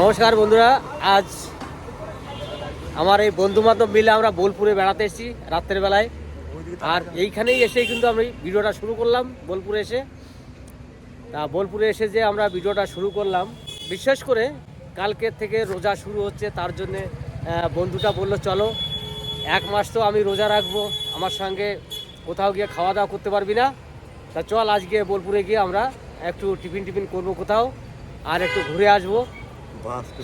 নমস্কার বন্ধুরা, আজ আমার এই বন্ধু বান্ধব মিলে আমরা বোলপুরে বেড়াতে এসেছি রাত্রের বেলায়। আর এইখানেই এসেই কিন্তু আমি ভিডিওটা শুরু করলাম বোলপুরে এসে। তা বোলপুরে এসে যে আমরা ভিডিওটা শুরু করলাম, বিশেষ করে কালকের থেকে রোজা শুরু হচ্ছে, তার জন্যে বন্ধুটা বলল, চলো, এক মাস তো আমি রোজা রাখব, আমার সঙ্গে কোথাও গিয়ে খাওয়া দাওয়া করতে পারবি না। তা চল আজকে বোলপুরে গিয়ে আমরা একটু টিফিন টিফিন করব কোথাও, আর একটু ঘুরে আসব।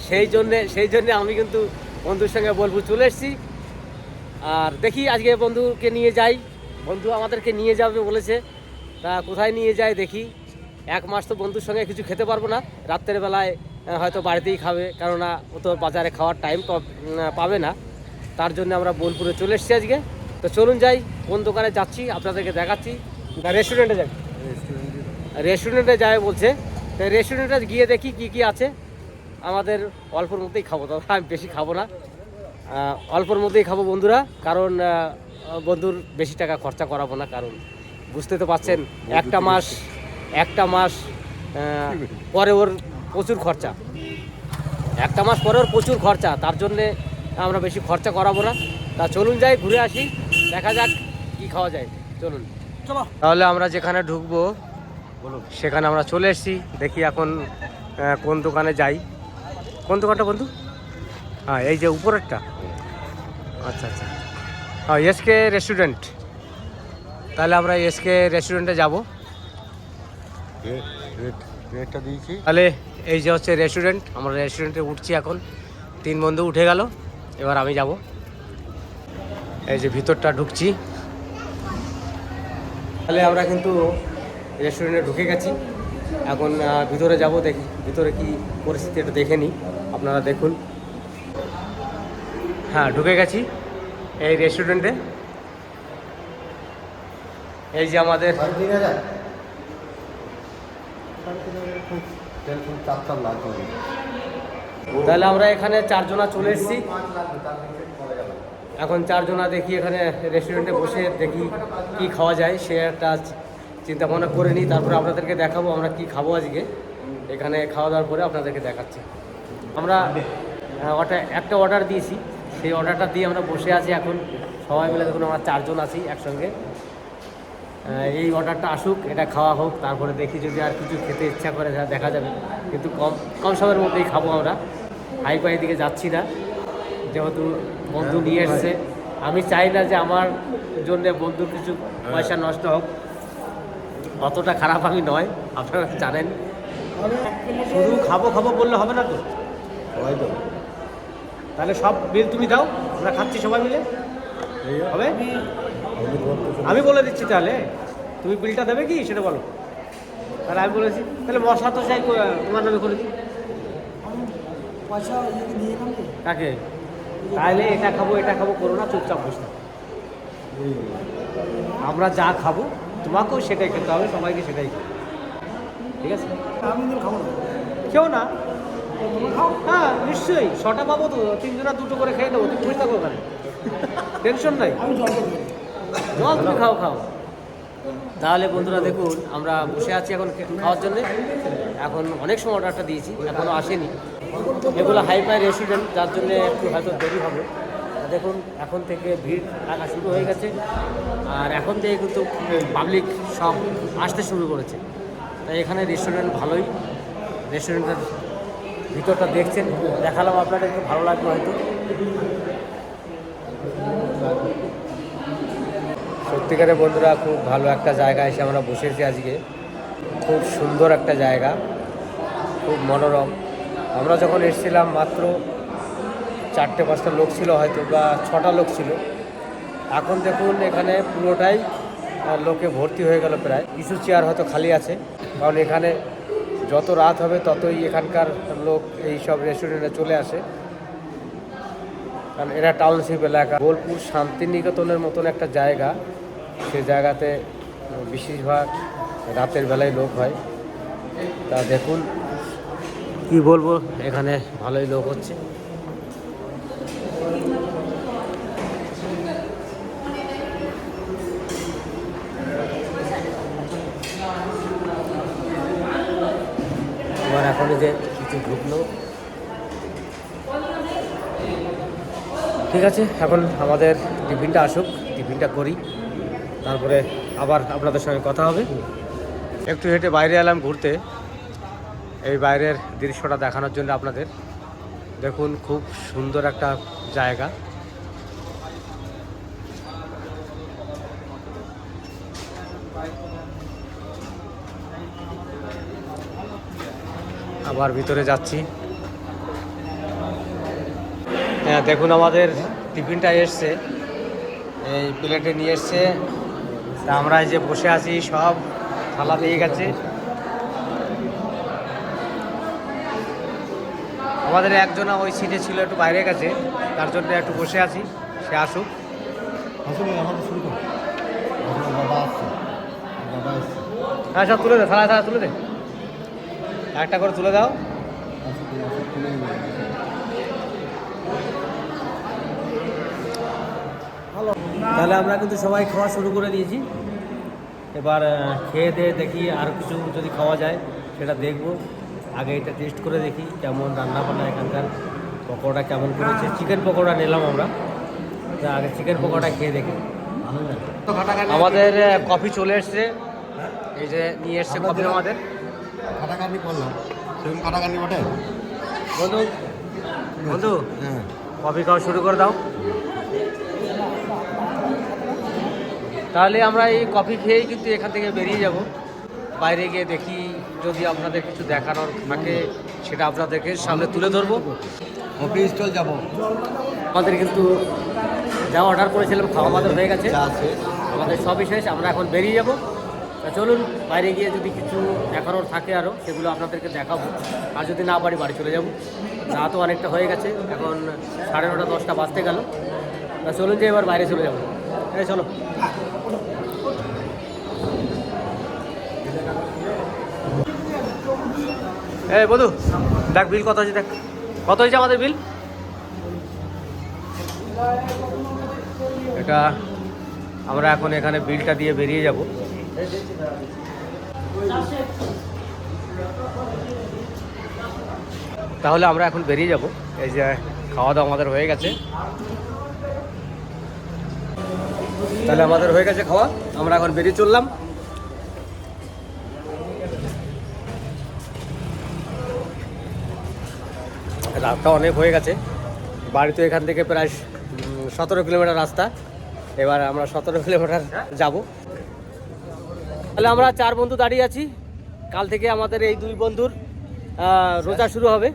সেই জন্যে সেই জন্যে আমি কিন্তু বন্ধুর সঙ্গে বোলপুর চলে এসেছি। আর দেখি আজকে বন্ধুকে নিয়ে যাই। বন্ধু আমাদেরকে নিয়ে যাবে বলেছে। তা কোথায় নিয়ে যায় দেখি। এক মাস তো বন্ধুর সঙ্গে কিছু খেতে পারব না। রাত্রের বেলায় হয়তো বাড়িতেই খাবে। কেননা ও তো বাজারে খাওয়ার টাইম পাবে না। তার জন্য আমরা বোলপুরে চলে এসেছি আজকে। তো চলুন যাই। কোন দোকানে যাচ্ছি আপনাদেরকে দেখাচ্ছি। রেস্টুরেন্টে যাই। রেস্টুরেন্টে যাবে। বলছে। তো রেস্টুরেন্টে গিয়ে দেখি কি কি আছে। আমাদের অল্পর মধ্যেই খাব দাদা আমি বেশি খাব না। অল্পর মধ্যেই খাব বন্ধুরা কারণ বন্ধুর বেশি টাকা খরচা করাবো না কারণ বুঝতে তো পারছেন একটা মাস একটা মাস পরে ওর প্রচুর খরচা। একটা মাস পরে ওর প্রচুর খরচা তার জন্যে আমরা বেশি খরচা করাবো না। তা চলুন যাই ঘুরে আসি দেখা যাক কি খাওয়া যায়। চলুন। চলো। তাহলে আমরা যেখানে ঢুকবো সেখানে আমরা চলে এসেছি দেখি এখন কোন দোকানে যাই। কোন দোকানটা বন্ধু? হ্যাঁ এই যে উপরেরটা। আচ্ছা আচ্ছা। হ্যাঁ এসকে রেস্টুরেন্ট তাহলে আমরা এসকে রেস্টুরেন্টে যাব। রেটটা দিয়েছি। তাহলে এই যে হচ্ছে রেস্টুরেন্ট আমরা রেস্টুরেন্টে উঠছি এখন। তিন বন্ধু উঠে গেল এবার আমি যাব। এই যে ভিতরটা ঢুকছি। তাহলে আমরা কিন্তু রেস্টুরেন্টে ঢুকে গেছি। এখন ভিতরে যাব দেখি। ভিতরে কি পরিস্থিতি এটা দেখে নিই। আপনারা দেখুন। হ্যাঁ ঢুকে গেছি এই রেস্টুরেন্টে এই যে আমাদের তাহলে আমরা এখানে চারজনা চলে এসেছি। এখন চারজনা দেখি এখানে রেস্টুরেন্টে বসে দেখি কি খাওয়া যায়। সে একটা চিন্তা ভাবনা করে নিই, তারপরে আপনাদেরকে দেখাবো আমরা কি খাব আজকে। এখানে খাওয়া দাওয়ার পরে আপনাদেরকে দেখাচ্ছি। আমরা অর্ডার একটা অর্ডার দিয়েছি। সেই অর্ডারটা দিয়ে আমরা বসে আছি এখন। সবাই মিলে দেখুন আমরা চারজন আছি একসঙ্গে। এই অর্ডারটা আসুক এটা খাওয়া হোক তারপরে দেখি যদি আর কিছু খেতে ইচ্ছা করে যা দেখা যাবে। কিন্তু কম কম সময়ের মধ্যেই খাব আমরা। হাই পাই দিকে যাচ্ছি না। যেহেতু বন্ধু নিয়ে এসছে। আমি চাই না যে আমার জন্য বন্ধুর কিছু পয়সা নষ্ট হোক। অতটা খারাপ আমি নয় আপনারা জানেন। শুধু খাব খাব বললে হবে না তো? সবাই তো তাহলে সব বিল তুমি দাও আমরা খাচ্ছি সবাই মিলে। হবে? আমি বলে দিচ্ছি তাহলে। তুমি বিলটা দেবে কি? সেটা বলো। তাহলে আমি বলেছি তাহলে মশলা তো চাই তোমার নামে করে দিই। পয়সা ইয়ে দিয়ে গেলাম কাকে? তাহলে এটা খাব এটা খাব করো না চুপচাপ বসে। আমরা যা খাব তোমাকেও সেটাই খেতে হবে সবাইকে সেটাই খেতে ঠিক আছে? আমি কিন্তু খাব না। কেউ না। হ্যাঁ নিশ্চয়ই। ছটা পাবো তো তিনজনা দুটো করে খেয়ে দেবো তুমি থাকো ওখানে। টেনশন নাই। জল তুমি খাও খাও। তাহলে বন্ধুরা দেখুন আমরা বসে আছি এখন খাওয়ার জন্য। এখন অনেক সময় অর্ডারটা দিয়েছি এখনও আসেনি। এগুলো হাইফাই রেস্টুরেন্ট যার জন্য একটু হয়তো দেরি হবে। দেখুন এখন থেকে ভিড় লাগা শুরু হয়ে গেছে। আর এখন থেকে কিন্তু পাবলিক সব আসতে শুরু করেছে। তাই এখানে রেস্টুরেন্ট ভালোই। রেস্টুরেন্টের ভিতরটা দেখছেন, দেখালাম আপনাদের, একটু ভালো লাগবে হয়তো। সত্যিকারের বন্ধুরা, খুব ভালো একটা জায়গা এসে আমরা বসেছি আজকে। খুব সুন্দর একটা জায়গা, খুব মনোরম। আমরা যখন এসেছিলাম, মাত্র চারটে, পাঁচটা লোক ছিল হয়তো, বা ছটা লোক ছিল। এখন দেখুন, এখানে পুরোটাই লোকে ভর্তি হয়ে গেল প্রায়। কিছু চেয়ার হয়তো খালি আছে, কারণ এখানে যত রাত হবে ততই এখানকার লোক এই সব রেস্টুরেন্টে চলে আসে। কারণ এরা টাউনশিপ এলাকা। বোলপুর শান্তিনিকেতনের মতন একটা জায়গা। সে জায়গাতে বেশিরভাগ রাতের বেলায় লোক হয়। তা দেখুন, কি বলব? এখানে ভালোই লোক হচ্ছে। আমার এখন যে কিছু ঢুকলো। ঠিক আছে, এখন আমাদের টিফিনটা আসুক, টিফিনটা করি। তারপরে আবার আপনাদের সঙ্গে কথা হবে। একটু হেঁটে বাইরে এলাম ঘুরতে। এই বাইরের দৃশ্যটা দেখানোর জন্য আপনাদের। দেখুন, খুব সুন্দর একটা জায়গা। আবার ভিতরে যাচ্ছি। হ্যাঁ দেখুন আমাদের টিফিনটা এসছে। এই প্লেটে নিয়ে এসছে। আমরা এই যে বসে আছি সব থালা দিয়ে গেছে। আমাদের একজনা ওই সিটে ছিল একটু বাইরে গেছে। তার জন্য একটু বসে আছি সে আসুক। হ্যাঁ সব তুলে দে থালা থালা তুলে দে। একটা করে তুলে দাও। তাহলে আমরা কিন্তু সবাই খাওয়া শুরু করে দিয়েছি। এবার খেয়ে দিয়ে দেখি আর কিছু যদি খাওয়া যায় সেটা দেখব। আগে এটা টেস্ট করে দেখি কেমন রান্না বান্না এখানকার পকোড়া কেমন করেছে। চিকেন পকোড়া নিলাম আমরা। আগে চিকেন পকোড়া খেয়ে দেখি। আমাদের কফি চলে এসছে। এই যে নিয়ে এসছে কফি আমাদের। কাটাকাটি করলাম। কাটাকাটি বটে? বন্ধু বন্ধু হ্যাঁ। কফি খাওয়া শুরু করে দাও। তাহলে আমরা এই কফি খেয়েই কিন্তু এখান থেকে বেরিয়ে যাব। বাইরে গিয়ে দেখি যদি আপনাদের কিছু দেখানোর থাকে সেটা আপনাদেরকে সামনে তুলে ধরবো। কফি স্টল যাব। আমাদের কিন্তু যা অর্ডার করেছিলাম খাওয়া আমাদের হয়ে গেছে। আমাদের সবই শেষ আমরা এখন বেরিয়ে যাব। তা চলুন, বাইরে গিয়ে যদি কিছু দেখানোর থাকে আরও সেগুলো আপনাদেরকে দেখাবো। আর যদি না পারি, বাড়ি চলে যাব। রাতও অনেকটা হয়ে গেছে, এখন সাড়ে নটা, দশটা বাজতে গেল। তা চলুন যে এবার বাইরে চলে যাব। এই চলো। এই বধু, দেখ বিল কত আছে দেখ। কত হয়েছে আমাদের বিল? এটা আমরা এখন এখানে বিলটা দিয়ে বেরিয়ে যাব। তাহলে আমরা এখন বেরিয়ে যাব। এই যে খাওয়া দাওয়া আমাদের হয়ে গেছে। তাহলে আমাদের হয়ে গেছে খাওয়া। আমরা এখন বেরিয়ে চললাম। রাতটা অনেক হয়ে গেছে। বাড়ি তো এখান থেকে প্রায় সতেরো কিলোমিটার রাস্তা। এবার আমরা সতেরো কিলোমিটার যাব। তাহলে আমরা চার বন্ধু দাঁড়িয়ে আছি। কাল থেকে আমাদের এই দুই বন্ধুর রোজা শুরু হবে।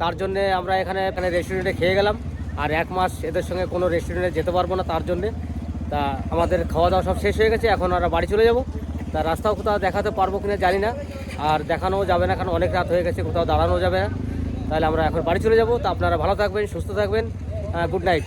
তার জন্যে আমরা এখানে এখানে রেস্টুরেন্টে খেয়ে গেলাম। আর এক মাস এদের সঙ্গে কোনো রেস্টুরেন্টে যেতে পারব না তার জন্যে। তা আমাদের খাওয়া দাওয়া সব শেষ হয়ে গেছে, এখন আমরা বাড়ি চলে যাব। তা রাস্তাও কোথাও দেখাতে পারব কিনা জানি না। আর দেখানোও যাবে না, কারণ অনেক রাত হয়ে গেছে, কোথাও দাঁড়ানো যাবে না। তাহলে আমরা এখন বাড়ি চলে যাব। তা আপনারা ভালো থাকবেন, সুস্থ থাকবেন গুড নাইট